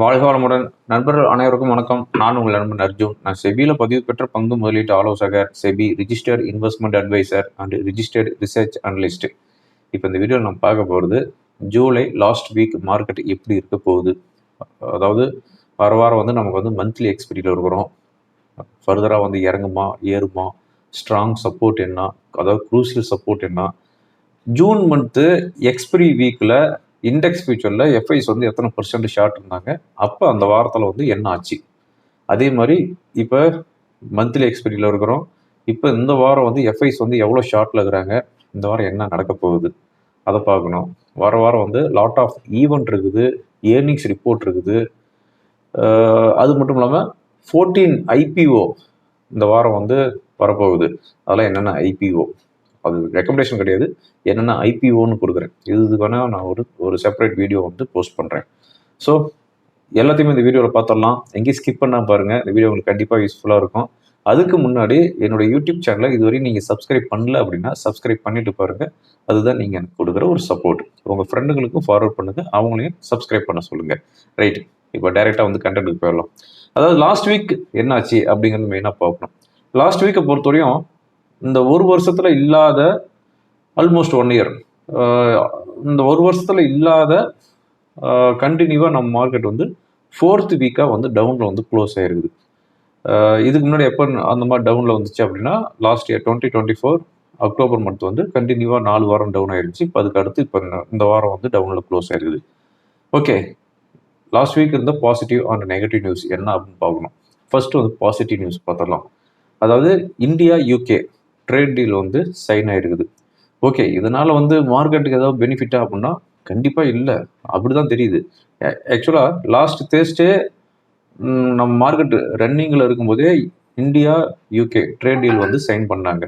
வாழ்க வளமுடன் நண்பர்கள் அனைவருக்கும் வணக்கம். நான் உங்கள் நண்பன் அர்ஜுன். நான் செபியில் பதிவு பெற்ற பங்கு முதலீட்டு ஆலோசகர் SEBI registered investment adviser and registered research analyst இப்போ இந்த வீடியோ நம்ம பார்க்க போகிறது ஜூலை லாஸ்ட் வீக் மார்க்கெட் எப்படி இருக்க போகுது? அதாவது வார வாரம் வந்து நமக்கு வந்து மந்த்லி எக்ஸ்பீரியில் இருக்கிறோம். ஃபர்தராக வந்து இறங்குமா ஏறுமா? ஸ்ட்ராங் சப்போர்ட் என்ன? அதாவது குரூசியல் சப்போர்ட் என்ன? ஜூன் மந்த்து எக்ஸ்பிரி வீக்கில் இண்டெக்ஸ் ஃபியூச்சரில் எஃப்ஐஸ் வந்து எத்தனை பர்சன்ட் ஷார்ட் இருந்தாங்க? அப்போ அந்த வாரத்தில் வந்து என்ன ஆச்சு? அதே மாதிரி இப்போ மந்த்லி எக்ஸ்பீரியில் இருக்கிறோம். இப்போ இந்த வாரம் வந்து எஃப்ஐஸ் வந்து எவ்வளோ ஷார்ட்டில் இருக்கிறாங்க? இந்த வாரம் என்ன நடக்க போகுது? அதை பார்க்கணும். வார வாரம் வந்து லாட் ஆஃப் ஈவெண்ட் இருக்குது ஏர்னிங்ஸ் ரிப்போர்ட் இருக்குது. அது மட்டும் இல்லாமல் ஃபோர்டீன் ஐபிஓ இந்த வாரம் வந்து வரப்போகுது. அதெல்லாம் என்னென்ன ஐபிஓ அது ரெக்கமெண்டேஷன் கிடையாது. என்னென்னா ஐபிஓன்னு கொடுக்குறேன். இதுக்கான நான் ஒரு ஒரு செப்பரேட் வீடியோ வந்து போஸ்ட் பண்ணுறேன் ஸோ எல்லாத்தையுமே இந்த வீடியோவில் பார்த்துடலாம் எங்கேயும் ஸ்கிப் பண்ணால் பாருங்கள் இந்த வீடியோ உங்களுக்கு கண்டிப்பாக யூஸ்ஃபுல்லாக இருக்கும். அதுக்கு முன்னாடி என்னோடய யூடியூப் சேனலை இதுவரையும் நீங்கள் சப்ஸ்கிரைப் பண்ணல அப்படின்னா சப்ஸ்கிரைப் பண்ணிட்டு பாருங்கள் அதுதான் நீங்கள் எனக்கு கொடுக்குற ஒரு சப்போர்ட் உங்கள் ஃப்ரெண்டுங்களுக்கும் ஃபார்வர்ட் பண்ணுங்கள் அவங்களையும் சப்ஸ்கிரைப் பண்ண சொல்லுங்கள் ரைட் இப்போ டைரெக்டாக வந்து கண்டென்ட்டுக்கு போயிடலாம். அதாவது லாஸ்ட் வீக் என்னாச்சு அப்படிங்கிறது மெயினாக பார்க்கணும். லாஸ்ட் வீக்கை பொறுத்தவரையும் இந்த ஒரு வருஷத்தில் இல்லாத ஆல்மோஸ்ட் ஒன் இயர் இந்த ஒரு வருஷத்தில் இல்லாத கண்டினியூவாக நம்ம மார்க்கெட் வந்து ஃபோர்த் வீக்காக வந்து டவுனில் வந்து க்ளோஸ் ஆகிருக்குது இதுக்கு முன்னாடி எப்போ அந்த மாதிரி டவுனில் வந்துச்சு அப்படின்னா last year twenty twenty four October month வந்து கண்டினியூவாக நாலு வாரம் டவுன் ஆயிருச்சு. இப்போ அதுக்கு அடுத்து இப்போ இந்த வாரம் வந்து டவுனில் க்ளோஸ் ஆயிருக்குது. ஓகே லாஸ்ட் வீக் இருந்த பாசிட்டிவ் அண்ட் நெகட்டிவ் நியூஸ் என்ன அப்படின்னு பார்க்கணும். ஃபர்ஸ்ட் வந்து பாசிட்டிவ் நியூஸ் பார்த்துடலாம். அதாவது இந்தியா யூகே ட்ரேட் டீல் வந்து சைன் ஆகிருக்குது ஓகே இதனால் வந்து மார்க்கெட்டுக்கு ஏதாவது பெனிஃபிட்டா அப்படின்னா கண்டிப்பாக இல்லை. அப்படி தான் தெரியுது ஆக்சுவலாக லாஸ்ட் தேர்ஸ்டே நம்ம மார்க்கெட் ரன்னிங்கில் இருக்கும்போதே இந்தியா யூகே ட்ரேட் டீல் வந்து சைன் பண்ணாங்க.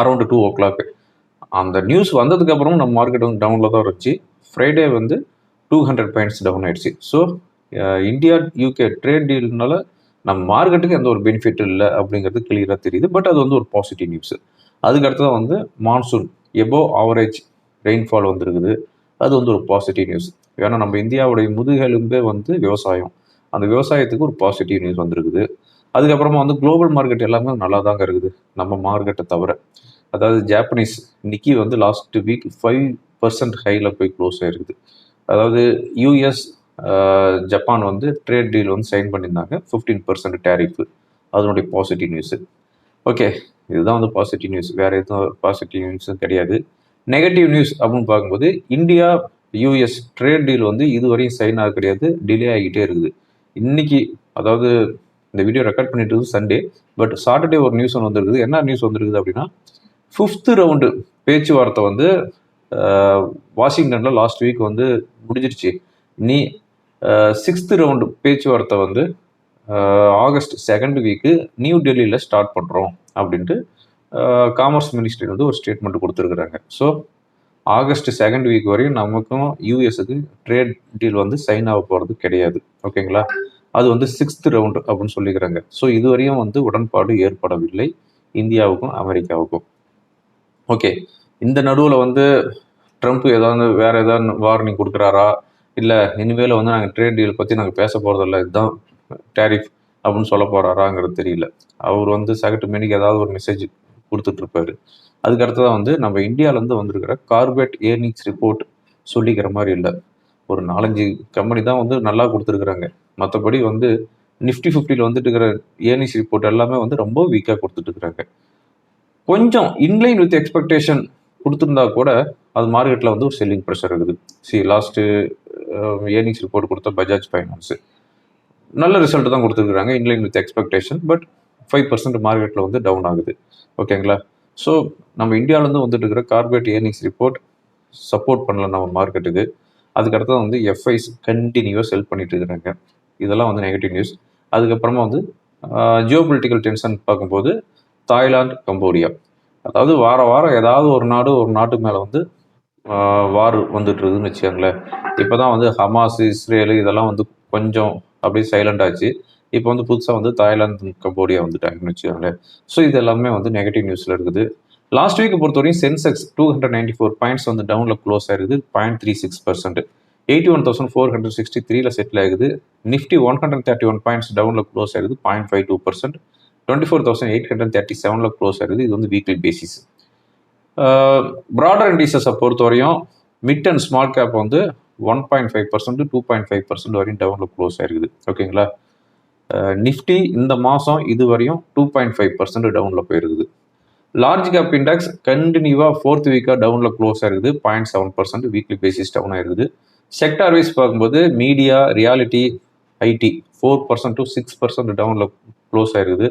அரௌண்ட் டூ ஓ கிளாக் அந்த நியூஸ் வந்ததுக்கப்புறம் நம்ம மார்க்கெட் வந்து டவுனில் தான் இருந்துச்சு. ஃப்ரைடே வந்து டூ ஹண்ட்ரட் பாயிண்ட்ஸ் டவுன் ஆயிடுச்சு. ஸோ இந்தியா யூகே ட்ரேட் டீல்னால நம்ம மார்க்கெட்டுக்கு எந்த ஒரு பெனிஃபிட் இல்லை அப்படிங்கிறது கிளியராக தெரியுது. பட் அது வந்து ஒரு பாசிட்டிவ் நியூஸ் அதுக்கு அடுத்ததான் வந்து மான்சூன் எபோ ஆவரேஜ் ரெயின்ஃபால் வந்துருக்குது. அது வந்து ஒரு பாசிட்டிவ் நியூஸ் ஏன்னா நம்ம இந்தியாவுடைய முதுகெலும்பே வந்து விவசாயம். அந்த விவசாயத்துக்கு ஒரு பாசிட்டிவ் நியூஸ் வந்திருக்குது. அதுக்கப்புறமா வந்து குளோபல் மார்க்கெட் எல்லாமே நல்லா தாங்க இருக்குது. நம்ம மார்க்கெட்டை தவிர. அதாவது ஜாப்பனீஸ் நிக்கி வந்து லாஸ்ட் வீக் ஃபைவ் பர்சன்ட் ஹையில் போய் க்ளோஸ் ஆகிருக்குது அதாவது யூஎஸ் ஜப்பான் வந்து ட்ரேட் டீல் வந்து சைன் பண்ணியிருந்தாங்க. ஃபிஃப்டீன் பர்சன்ட் டேரிஃபு அதனுடைய பாசிட்டிவ் நியூஸு ஓகே இதுதான் வந்து பாசிட்டிவ் நியூஸ் வேறு எதுவும் பாசிட்டிவ் நியூஸும் கிடையாது. நெகட்டிவ் நியூஸ் அப்படின்னு பார்க்கும்போது இந்தியா யூஎஸ் ட்ரேட் டீல் வந்து இதுவரையும் சைன் ஆக கிடையாது. டிலே ஆகிட்டே இருக்குது. இன்னைக்கு அதாவது இந்த வீடியோ ரெக்கார்ட் பண்ணிட்டு இருக்குது சண்டே பட் சாட்டர்டே ஒரு நியூஸ் ஒன்று வந்திருக்குது. என்ன நியூஸ் வந்திருக்குது அப்படின்னா ஃபிஃப்த்து ரவுண்டு பேச்சுவார்த்தை வந்து வாஷிங்டனில் லாஸ்ட் வீக் வந்து முடிஞ்சிருச்சு. நீ சிக்ஸ்த்து ரவுண்டு பேச்சுவார்த்தை வந்து ஆகஸ்ட் செகண்ட் வீக்கு நியூ டெல்லியில் ஸ்டார்ட் பண்ணுறோம் அப்படின்ட்டு காமர்ஸ் மினிஸ்ட்ரி வந்து ஒரு ஸ்டேட்மெண்ட் கொடுத்துருக்குறாங்க. ஸோ ஆகஸ்ட் செகண்ட் வீக் வரையும் நமக்கும் யூஎஸுக்கு ட்ரேட் டீல் வந்து சைன் ஆக போகிறது கிடையாது. ஓகேங்களா? அது வந்து சிக்ஸ்த் ரவுண்டு அப்படின்னு சொல்லிக்கிறாங்க. ஸோ இதுவரையும் வந்து உடன்பாடு ஏற்படவில்லை. இந்தியாவுக்கும் அமெரிக்காவுக்கும். ஓகே இந்த நடுவில் வந்து ட்ரம்ப் ஏதாவது வேறு ஏதாவது வார்னிங் கொடுக்குறாரா? இல்லை இனிமேல் வந்து நாங்கள் ட்ரேட் டீல் பற்றி நாங்கள் பேச போகிறதில்ல இதுதான் டேரிஃப் அப்படின்னு சொல்ல போகிறாராங்கிறது தெரியல. அவர் வந்து சகட்டு மணிக்கு ஏதாவது ஒரு மெசேஜ் கொடுத்துட்ருப்பாரு. அதுக்கடுத்ததான் வந்து நம்ம இந்தியாவிலேருந்து வந்திருக்கிற கார்பரேட் ஏர்னிங்ஸ் ரிப்போர்ட் சொல்லிக்கிற மாதிரி இல்லை. ஒரு நாலஞ்சு கம்பெனி தான் வந்து நல்லா கொடுத்துருக்குறாங்க. மற்றபடி வந்து நிஃப்டி ஃபிஃப்டியில் வந்துட்டு இருக்கிற ஏர்னிங்ஸ் ரிப்போர்ட் எல்லாமே வந்து ரொம்ப வீக்காக கொடுத்துட்டு இருக்கிறாங்க. கொஞ்சம் இன்லைன் வித் எக்ஸ்பெக்டேஷன் கொடுத்துருந்தா கூட அது மார்க்கெட்டில் வந்து ஒரு செல்லிங் ப்ரெஷர் இருக்குது. சி லாஸ்ட்டு ஏர்னிங்ஸ் ரிப்போர்ட் கொடுத்த பஜாஜ் ஃபைனான்ஸு நல்ல ரிசல்ட் தான் கொடுத்துருக்குறாங்க inline with expectation but five percent மார்க்கெட்டில் வந்து டவுன் ஆகுது. ஓகேங்களா ஸோ நம்ம இந்தியாவிலேருந்து வந்துட்டு இருக்கிற கார்பரேட் ஏர்னிங்ஸ் ரிப்போர்ட் சப்போர்ட் பண்ணல நம்ம மார்க்கெட்டுக்கு அதுக்கடுத்து வந்து எஃப்ஐஸ் கண்டினியூவாக செல் பண்ணிட்டு இருக்கிறாங்க. இதெல்லாம் வந்து நெகட்டிவ் நியூஸ் அதுக்கப்புறமா வந்து ஜியோ பொலிட்டிக்கல் டென்ஷன் பார்க்கும்போது தாய்லாந்து கம்போடியா அதாவது வார வாரம் ஏதாவது ஒரு நாடு ஒரு நாட்டு மேலே வந்து வார் வந்துட்டு இருக்குதுன்னு வச்சுக்கோங்களேன். இப்போ தான் வந்து ஹமாஸ் இஸ்ரேலு இதெல்லாம் வந்து கொஞ்சம் அப்படியே சைலண்ட் ஆச்சு. இப்போ வந்து புதுசாக வந்து தாய்லாந்து கம்போடியா வந்துட்டாங்கன்னு வச்சுக்கோங்களேன். ஸோ இது எல்லாமே வந்து நெகட்டிவ் நியூஸில் இருக்குது. லாஸ்ட் வீக் பொறுத்தவரையும் Sensex two hundred ninety four points வந்து டவுனில் க்ளோஸ் ஆயிருக்குது. Point three six percent eighty one thousand four hundred sixty த்ரீல செட்டில் ஆகுது Nifty one hundred thirty one points டவுனில் க்ளோஸ் ஆயிருக்குது. Point five two percent twenty four thousand eight hundred thirty செவனில் close ஆகுது. இது வந்து வீக்லி பேசிஸ் ப்ராடர் இண்டீசஸை பொறுத்தவரையும் மிட் அண்ட் ஸ்மால் கேப் வந்து one point five percent two point five percent வரையும் டவுனில் க்ளோஸ் ஆயிருக்குது. ஓகேங்களா நிஃப்டி இந்த மாதம் இது வரையும் டூ பாயிண்ட் ஃபைவ் பர்சன்ட் டவுனில் போயிருக்குது. லார்ஜ் கேப் இண்டெக்ஸ் கண்டினியூவாக ஃபோர்த் வீக்காக டவுனில் க்ளோஸ் ஆயிருக்குது. Point seven percent weekly basis down ஆயிருக்குது. செக்டார் வைஸ் பார்க்கும்போது media realty IT four percent to six percent டவுனில் க்ளோஸ் ஆயிருக்குது.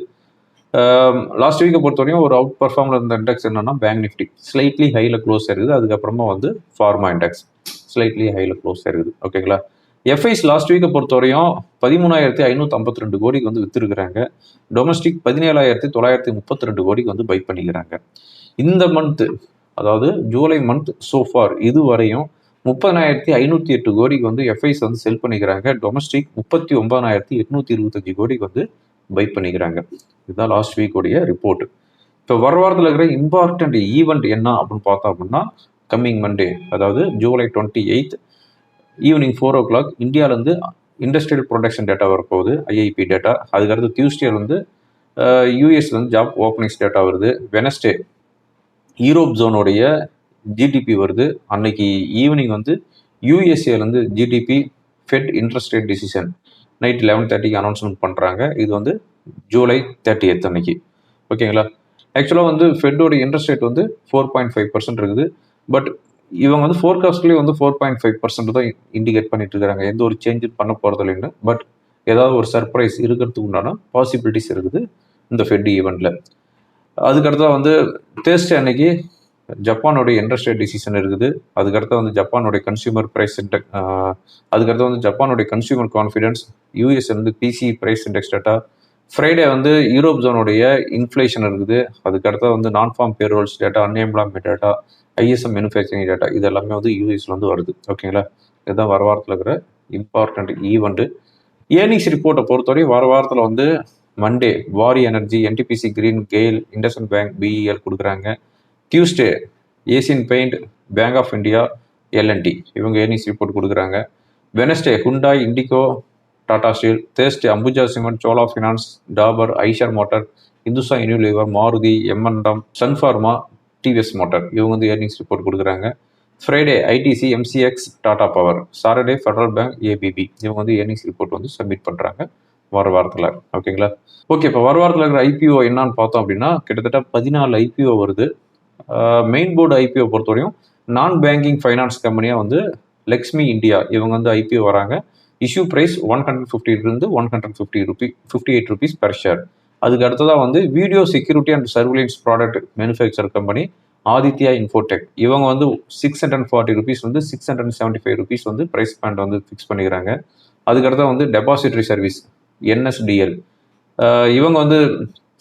லாஸ்ட் வீக்கை பொறுத்தவரையும் ஒரு அவுட் பர்ஃபார்மில் இருந்த இண்டெக்ஸ் என்னென்னா பேங்க் நிஃப்டி ஸ்லைட்லி ஹையில் க்ளோஸ் ஆயிருக்குது அதுக்கப்புறமா வந்து ஃபார்மா இண்டெக்ஸ் ஸ்லைட்லி ஹையில் க்ளோஸ் ஆயிருக்குது ஓகேங்களா எஃப்ஐஸ் லாஸ்ட் வீக்கை பொறுத்தவரையும் பதிமூணாயிரத்தி ஐநூற்றி ஐம்பத்தி ரெண்டு கோடிக்கு வந்து விற்றுருக்குறாங்க டொமஸ்டிக் பதினேழாயிரத்தி தொள்ளாயிரத்தி முப்பத்தி ரெண்டு கோடிக்கு வந்து பை பண்ணிக்கிறாங்க. இந்த மந்த்து அதாவது ஜூலை மந்த் சோஃபார் இது வரையும் முப்பதாயிரத்தி ஐநூற்றி எட்டு கோடிக்கு வந்து எஃப்ஐஸ் வந்து செல் பண்ணிக்கிறாங்க. டொமஸ்டிக் முப்பத்தி ஒன்பதாயிரத்தி எட்நூற்றி இருபத்தஞ்சு கோடிக்கு வந்து பை பண்ணிக்கிறாங்க. இதுதான் லாஸ்ட் வீக்குடைய ரிப்போர்ட் இப்போ வர வாரத்தில் இருக்கிற இம்பார்ட்டண்ட் ஈவெண்ட் என்ன அப்படின்னு பார்த்தோம் அப்படின்னா கம்மிங் மண்டே அதாவது July twenty eighth evening four ஓ கிளாக் இந்தியாவிலேருந்து இண்டஸ்ட்ரியல் ப்ரொடக்ஷன் டேட்டா வரப்போகுது ஐஐபி டேட்டா அதுக்கடுத்து டியூஸ்டே வந்து யூஎஸ்லேருந்து ஜாப் ஓப்பனிங்ஸ் டேட்டா வருது. வெனஸ்டே யூரோப் ஜோனுடைய ஜிடிபி வருது. அன்னைக்கு ஈவினிங் வந்து யூஎஸ்ஏலேருந்து GDP fed interest rate decision night eleven தேர்ட்டிக்கு அனௌன்ஸ்மெண்ட் பண்ணுறாங்க இது வந்து ஜூலை தேர்ட்டி எத் அன்னைக்கு ஓகேங்களா ஆக்சுவலாக வந்து ஃபெட்டோட இன்ட்ரெஸ்ட் ரேட் வந்து ஃபோர் பாயிண்ட் ஃபைவ் பர்சன்ட் இருக்குது. பட் இவங்க வந்து ஃபோர்காஸ்ட்லேயே வந்து ஃபோர் பாயிண்ட் ஃபைவ் பர்சன்ட் தான் இண்டிகேட் பண்ணிட்டு இருக்காங்க. எந்த ஒரு சேஞ்சும் பண்ண போகிறது இல்லைன்னு பட் ஏதாவது ஒரு சர்ப்ரைஸ் இருக்கிறதுக்கு உண்டான பாசிபிலிட்டிஸ் இருக்குது இந்த ஃபெட் ஈவெண்ட்டில் அதுக்கடுத்தா வந்து தேர்ஸ்டே அன்னைக்கு ஜப்பானுடைய இன்ட்ரெஸ்ட் ரேட் டிசிஷன் இருக்குது. அதுக்கடுத்து வந்து ஜப்பானுடைய கன்சியூமர் ப்ரைஸ் இன்டெக் அதுக்கடுத்து வந்து ஜப்பானுடைய கன்சியூமர் கான்ஃபிடன்ஸ் யூஎஸ் வந்து PC price index data Friday வந்து யூரோப் ஜோனுடைய இன்ஃப்ளேஷன் இருக்குது. அதுக்கடுத்து வந்து non farm payrolls data unemployment data ISM manufacturing data இது எல்லாமே வந்து யூஎஸ்ல வந்து வருது. ஓகேங்களா இதுதான் வர வாரத்தில் இருக்கிற இம்பார்ட்டண்ட் ஈவெண்ட்டு ஏர்னிங்ஸ் ரிப்போர்ட்டை பொறுத்தவரை வர வாரத்தில் வந்து Monday Waaree energy NTPC green GAIL IndusInd bank BEL கொடுக்குறாங்க. Tuesday Asian paint bank of India L and T இவங்க ஏர்னிங்ஸ் ரிப்போர்ட் கொடுக்குறாங்க. Wednesday Hyundai IndiGo Tata steel Thursday Ambuja cement Chola finance Dabur Eicher motor Hindustan Unilever Maruti M and M Sun Pharma TVS motor இவங்க வந்து earnings report கொடுக்குறாங்க. Friday ITC MCX Tata power Saturday federal bank ABB இவங்க வந்து earnings report வந்து submit பண்ணுறாங்க வர வாரத்தில். ஓகேங்களா ஓகே இப்போ வர வாரத்தில் இருக்கிற ஐபிஓ என்னன்னு பார்த்தோம் அப்படின்னா கிட்டத்தட்ட பதினாலு ஐபிஓ வருது. மெயின் போர்டு ஐபிஓ பொறுத்தவரையும் நான் பேங்கிங் ஃபைனான்ஸ் கம்பெனியாக வந்து லக்ஷ்மி இந்தியா இவங்க வந்து ஐபிஓ வராங்க. Issue price one hundred ஃபிஃப்டிலிருந்து one hundred fifty rupee fifty eight rupees per share அதுக்கு அடுத்ததாக வந்து video security and surveillance product manufacture company Aditya infotech இவங்க வந்து சிக்ஸ் ஹண்ட்ரட் ஃபார்ட்டி ருபீஸ் வந்து six hundred seventy five rupees வந்து price band வந்து fix பண்ணிக்கிறாங்க. அதுக்கடுத்தா வந்து டெபாசிட்ரி சர்வீஸ் என்எஸ்டிஎல் இவங்க வந்து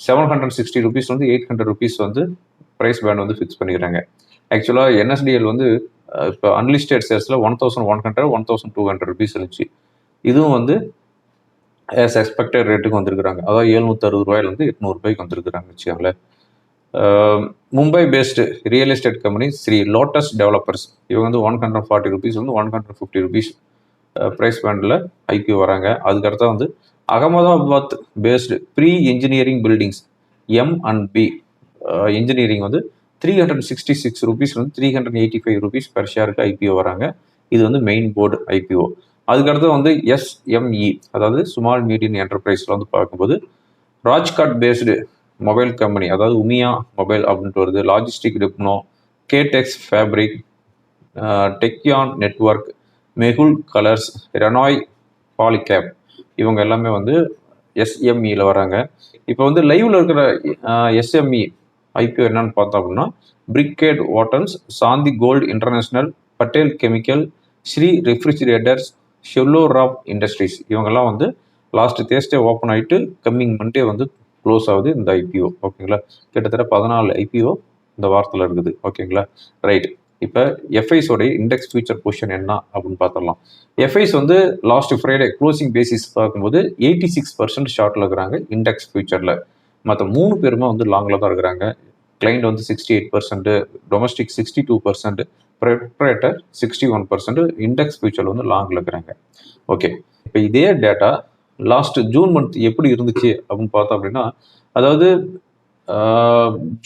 செவன் ஹண்ட்ரட் சிக்ஸ்டி ருபீஸ் வந்து எயிட் ஹண்ட்ரட் ருபீஸ் வந்து ப்ரைஸ் பேண்ட் வந்து ஃபிக்ஸ் பண்ணிக்கிறாங்க. ஆக்சுவலாக என்எஸ்டிஎல் வந்து இப்போ unlisted ஷேர்ஸில் one thousand one hundred one thousand two hundred rupees இருந்துச்சு. இதுவும் வந்து ஆஸ் எக்ஸ்பெக்டட் ரேட்டுக்கு வந்திருக்கிறாங்க. அதாவது எழுநூற்றி அறுபது ரூபாயிலேருந்து எட்நூறுபாய்க்கு வந்திருக்கிறாங்க வச்சுக்கோங்களேன். Mumbai based real estate company Shri lotus developers இவங்க வந்து ஒன் ஹண்ட்ரட் ஃபார்ட்டி ருபீஸ் வந்து one hundred fifty rupees price பேண்டில் ஐக்கியூ வராங்க. அதுக்கடுத்தா வந்து Ahmedabad based pre engineering buildings M and B engineering வந்து three hundred sixty six rupees வந்து three hundred eighty five rupees per ஷேருக்கு IPO வராங்க. இது வந்து மெயின் போர்டு ஐபிஓ அதுக்கடுத்து வந்து எஸ்எம்இ அதாவது ஸ்மால் மீடியம் என்டர்பிரைஸில் வந்து பார்க்கும்போது ராஜ்காட் பேஸ்டு மொபைல் கம்பெனி அதாவது உமியா மொபைல் அப்படின்ட்டு வருது. லாஜிஸ்டிக் டிப்னோ கேடெக்ஸ் ஃபேப்ரிக் டெக்யான் நெட்ஒர்க் மெகுல் கலர்ஸ் ரெனாய் பாலிகேப் இவங்க எல்லாமே வந்து எஸ்எம்இயில் வராங்க. இப்போ வந்து லைவில் இருக்கிற எஸ்எம்இ ஐபிஓ என்னன்னு பார்த்தோம் அப்படின்னா brigade hotels Shanti gold international Patel chemical Shri refrigerators ஷெல்லோராப் industries இவங்கெல்லாம் வந்து லாஸ்ட் தேர்ஸ்டே ஓப்பன் ஆகிட்டு கம்மிங் மண்டே வந்து க்ளோஸ் ஆகுது இந்த ஐபிஓ. ஓகேங்களா கிட்டத்தட்ட பதினாலு ஐபிஓ இந்த வாரத்தில் இருக்குது. ஓகேங்களா ரைட் இப்போ எஃப்ஐஸோடைய இண்டெக்ஸ் ஃபியூச்சர் பொசிஷன் என்ன அப்படின்னு பார்த்துடலாம். எஃப்ஐஸ் வந்து லாஸ்ட் ஃப்ரைடே க்ளோசிங் பேசிஸ் பார்க்கும்போது எயிட்டி சிக்ஸ் பர்சன்ட் ஷார்ட்டில் இருக்கிறாங்க இண்டெக்ஸ் ஃபியூச்சரில் மற்ற மூணு பேருமே வந்து லாங்கில் தான் இருக்கிறாங்க. கிளைண்ட் வந்து sixty eight percent domestic sixty two percent ப்ரெப்ரேட்டர் sixty one percent index future வந்து லாங்கில் இருக்கிறாங்க. ஓகே இப்போ இதே டேட்டா லாஸ்ட் ஜூன் மந்த் எப்படி இருந்துச்சு அப்படின்னு பார்த்தோம் அப்படின்னா அதாவது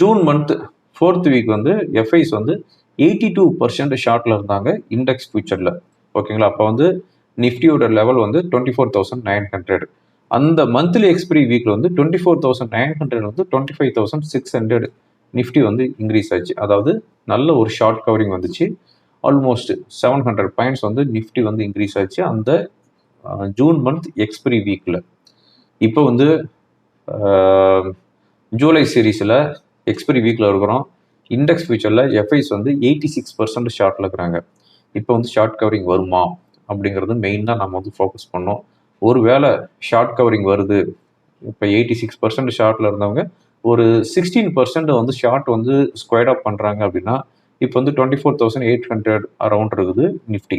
ஜூன் மந்த் ஃபோர்த் வீக் வந்து எஃப்ஐஸ் வந்து எயிட்டி டூ பர்சன்ட் ஷார்ட்டில் இருந்தாங்க இண்டெக்ஸ் ஃபியூச்சரில் ஓகேங்களா அப்போ வந்து நிஃப்டியோட லெவல் வந்து twenty four thousand nine hundred அந்த மந்த்லி எக்ஸ்பிரி வீக்கில் வந்து twenty four thousand nine hundred வந்து twenty five thousand six hundred Nifty வந்து இன்க்ரீஸ் ஆச்சு. அதாவது நல்ல ஒரு ஷார்ட் கவரிங் வந்துச்சு. ஆல்மோஸ்ட் செவன் ஹண்ட்ரட் பாயிண்ட்ஸ் வந்து நிஃப்டி வந்து இன்க்ரீஸ் ஆச்சு அந்த ஜூன் மந்த் எக்ஸ்பிரி வீக்கில் இப்போ வந்து ஜூலை சீரீஸில் எக்ஸ்பிரி வீக்கில் இருக்கிறோம். இண்டெக்ஸ் ஃபியூச்சரில் எஃப்ஐஸ் வந்து எயிட்டி சிக்ஸ் பர்சன்ட் ஷார்ட்டில் இருக்கிறாங்க. இப்போ வந்து ஷார்ட் கவரிங் வருமா அப்படிங்கிறது மெயினாக நம்ம வந்து ஃபோக்கஸ் பண்ணோம். ஒரு வேளை ஷார்ட் கவரிங் வருது. இப்போ எயிட்டி சிக்ஸ் பர்சன்ட் ஷார்ட்டில் இருந்தவங்க ஒரு சிக்ஸ்டீன் பர்சன்ட் வந்து ஷார்ட் வந்து ஸ்கொயர்ட் அப் பண்ணுறாங்க அப்படின்னா இப்போ வந்து twenty four thousand eight hundred around இருக்குது Nifty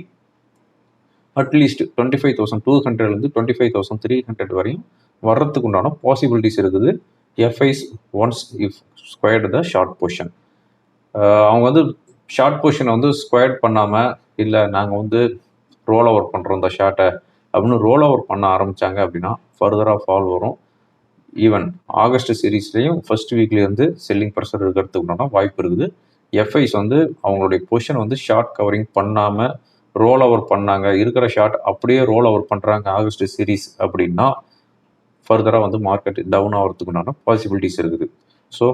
at least twenty five thousand two ஹண்ட்ரட்லேருந்து twenty five thousand three hundred வரையும் வர்றதுக்கு உண்டான பாசிபிலிட்டிஸ் இருக்குது. FIs once if squared the short position அவங்க வந்து ஷார்ட் பொஷனை வந்து ஸ்கொயர்ட் பண்ணாமல் இல்லை நாங்கள் வந்து ரோல் ஓவர் பண்ணுறோம் இந்த ஷார்ட்டை அப்படின்னு ரோல் ஓவர் பண்ண ஆரம்பித்தாங்க அப்படின்னா ஃபர்தராக ஃபால் வரும். ஈவன் ஆகஸ்ட் சீரீஸ்லேயும் ஃபர்ஸ்ட் வீக்லேருந்து செல்லிங் ப்ரெஷர் இருக்கிறதுக்கு வாய்ப்பு இருக்குது. எஃப்ஐஸ் வந்து அவங்களுடைய பொசிஷன் வந்து ஷார்ட் கவரிங் பண்ணாமல் ரோல் ஓவர் பண்ணாங்க. இருக்கிற ஷார்ட் அப்படியே ரோல் ஓவர் பண்ணுறாங்க ஆகஸ்ட் சீரீஸ் அப்படின்னா ஃபர்தராக வந்து மார்க்கெட் டவுன் ஆகிறதுக்குண்டான பாசிபிலிட்டிஸ் இருக்குது. ஸோ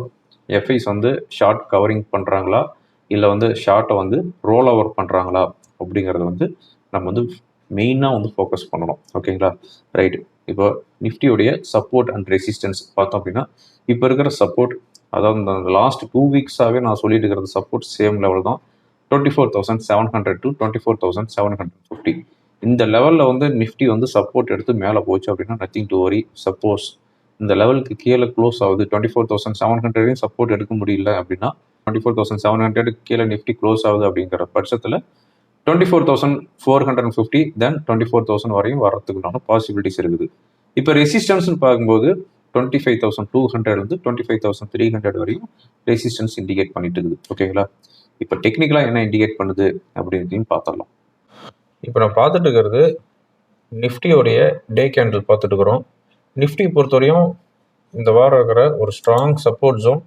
எஃப்ஐஸ் வந்து ஷார்ட் கவரிங் பண்ணுறாங்களா இல்லை வந்து ஷார்ட்டை வந்து ரோல் ஓவர் பண்ணுறாங்களா அப்படிங்கிறத வந்து நம்ம வந்து மெயினாக வந்து ஃபோக்கஸ் பண்ணணும். ஓகேங்களா ரைட் இப்போ நிஃப்டியோடைய சப்போர்ட் அண்ட் ரெசிஸ்டன்ஸ் பார்த்தோம் அப்படின்னா இப்போ இருக்கிற சப்போர்ட் அதாவது இந்த லாஸ்ட் டூ வீக்ஸாகவே நான் சொல்லிட்டு இருக்கிறது சப்போர்ட் சேம் லெவல் தான். Twenty four thousand seven hundred to twenty four thousand seven hundred fifty இந்த லெவலில் வந்து நிஃப்டி வந்து சப்போர்ட் எடுத்து மேலே போச்சு அப்படின்னா நத்திங் டு வரி சப்போஸ் இந்த லெவலுக்கு கீழே க்ளோஸ் ஆகுது டுவெண்ட்டி ஃபோர் தௌசண்ட் செவன் ஹண்ட்ரடையும் சப்போர்ட் எடுக்க முடியல அப்படின்னா twenty four thousand seven hundred கீழே நிஃப்டி க்ளோஸ் ஆகுது அப்படிங்கிற பட்சத்தில் twenty four thousand four hundred and fifty then twenty four thousand வரையும் வரத்துக்குண்டான பாசிபிலிட்டிஸ் இருக்குது. இப்போ ரெசிஸ்டன்ஸ்னு பார்க்கும்போது டுவெண்ட்டி ஃபைவ் தௌசண்ட் டூ ஹண்ட்ரட்லேருந்து twenty five thousand three hundred வரையும் ரெசிஸ்டன்ஸ் இண்டிகேட் பண்ணிட்டு இருக்குது. ஓகேங்களா இப்போ டெக்னிக்கலாக என்ன இண்டிகேட் பண்ணுது அப்படின்றதையும் பார்த்துடலாம். இப்போ நான் பார்த்துட்டு இருக்கிறது நிஃப்டியோடைய டே கேண்டில் பார்த்துட்டு இருக்கிறோம். நிஃப்டி பொறுத்தவரையும் இந்த வாரம் இருக்கிற ஒரு strong support zone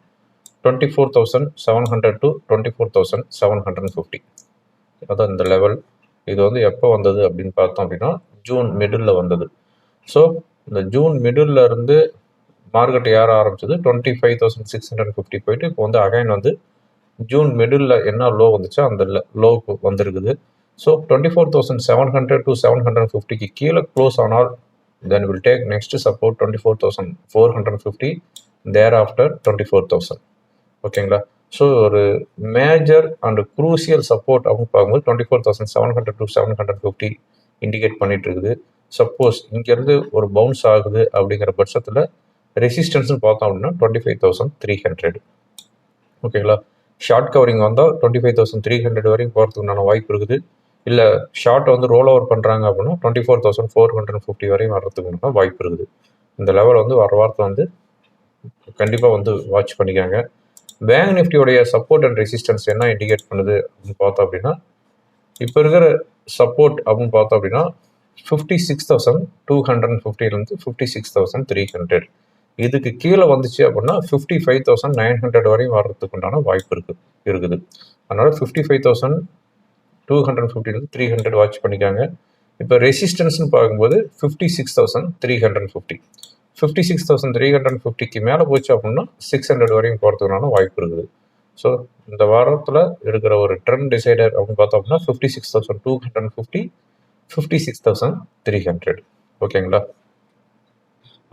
twenty four thousand seven hundred to twenty four thousand seven hundred fifty அதான் இந்த லெவல் இது வந்து எப்போ வந்தது அப்படின்னு பார்த்தோம் அப்படின்னா ஜூன் மிடில் வந்தது. ஸோ இந்த ஜூன் மிடில் இருந்து மார்க்கெட் ஏற ஆரம்பிச்சது twenty five thousand six hundred fifty போயிட்டு இப்போ வந்து அகைன் வந்து ஜூன் மிடில் என்ன லோ வந்துச்சோ அந்த லோவுக்கு வந்திருக்குது. So twenty four thousand seven hundred to seven hundred ஃபிஃப்டிக்கு கீழே க்ளோஸ் ஆனால் then will take next support twenty four thousand four hundred fifty thereafter twenty four thousand ஓகேங்களா ஸோ ஒரு மேஜர் அண்ட் குரூசியல் சப்போர்ட் அப்படின்னு பார்க்கும்போது twenty four thousand seven hundred to seven hundred fifty indicate பண்ணிட்டு இருக்குது. Suppose இங்கேருந்து ஒரு bounce ஆகுது அப்படிங்கிற பட்சத்தில் ரெசிஸ்டன்ஸ்னு பார்த்தோம் அப்படின்னா twenty five thousand three hundred ஓகேங்களா ஷார்ட் கவரிங் வந்தால் twenty five thousand three hundred வரைக்கும் போகிறதுக்குண்டான வாய்ப்பு இருக்குது. இல்லை ஷார்ட் வந்து ரோல் ஓவர் பண்ணுறாங்க அப்படின்னா twenty four thousand four hundred fifty வரையும் வர்றதுக்குண்டான வாய்ப்பு இருக்குது. இந்த லெவல் வந்து வர வாரத்தில் வந்து கண்டிப்பாக வந்து வாட்ச் பண்ணிக்காங்க. பேங்க் நிஃப்டியோடைய சப்போர்ட் அண்ட் ரெசிஸ்டன்ஸ் என்ன இண்டிகேட் பண்ணுது அப்படின்னு பார்த்தோம் அப்படின்னா இப்போ இருக்கிற சப்போர்ட் அப்படின்னு பார்த்தோம் அப்படின்னா fifty six thousand two hundred and ஃபிஃப்டிலேருந்து fifty six thousand three hundred இதுக்கு கீழே வந்துச்சு அப்படின்னா fifty five thousand nine hundred வரையும் வர்றதுக்கு உண்டான வாய்ப்பு இருக்குது இருக்குது. அதனால் fifty five thousand two hundred ஃபிஃப்டிலேருந்து three hundred watch பண்ணிக்காங்க. இப்போ ரெசிஸ்டன்ஸ்னு பார்க்கும்போது fifty six thousand three hundred fifty fifty six thousand three hundred ஃபிஃப்டிக்கு மேலே போச்சு அப்படின்னா சிக்ஸ் ஹண்ட்ரட் வரையும் போகிறதுக்குனால வாய்ப்பு இருக்குது. ஸோ இந்த வாரத்தில் இருக்கிற ஒரு ட்ரெண்ட் டிசைடர் அப்படின்னு பார்த்தோம் அப்படின்னா fifty six thousand two hundred fifty fifty six thousand three hundred ஓகேங்களா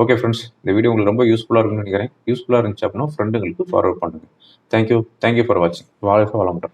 ஓகே ஃப்ரெண்ட்ஸ் இந்த வீடியோ உங்களுக்கு ரொம்ப யூஸ்ஃபுல்லாக இருக்குன்னு நினைக்கிறேன். யூஸ்ஃபுல்லாக இருந்துச்சு அப்படின்னா ஃப்ரெண்டுங்களுக்கு ஃபார்வர்ட் பண்ணுங்கள் thank you thank you for வாட்சிங் வாழ்க்கை வளமுடன்.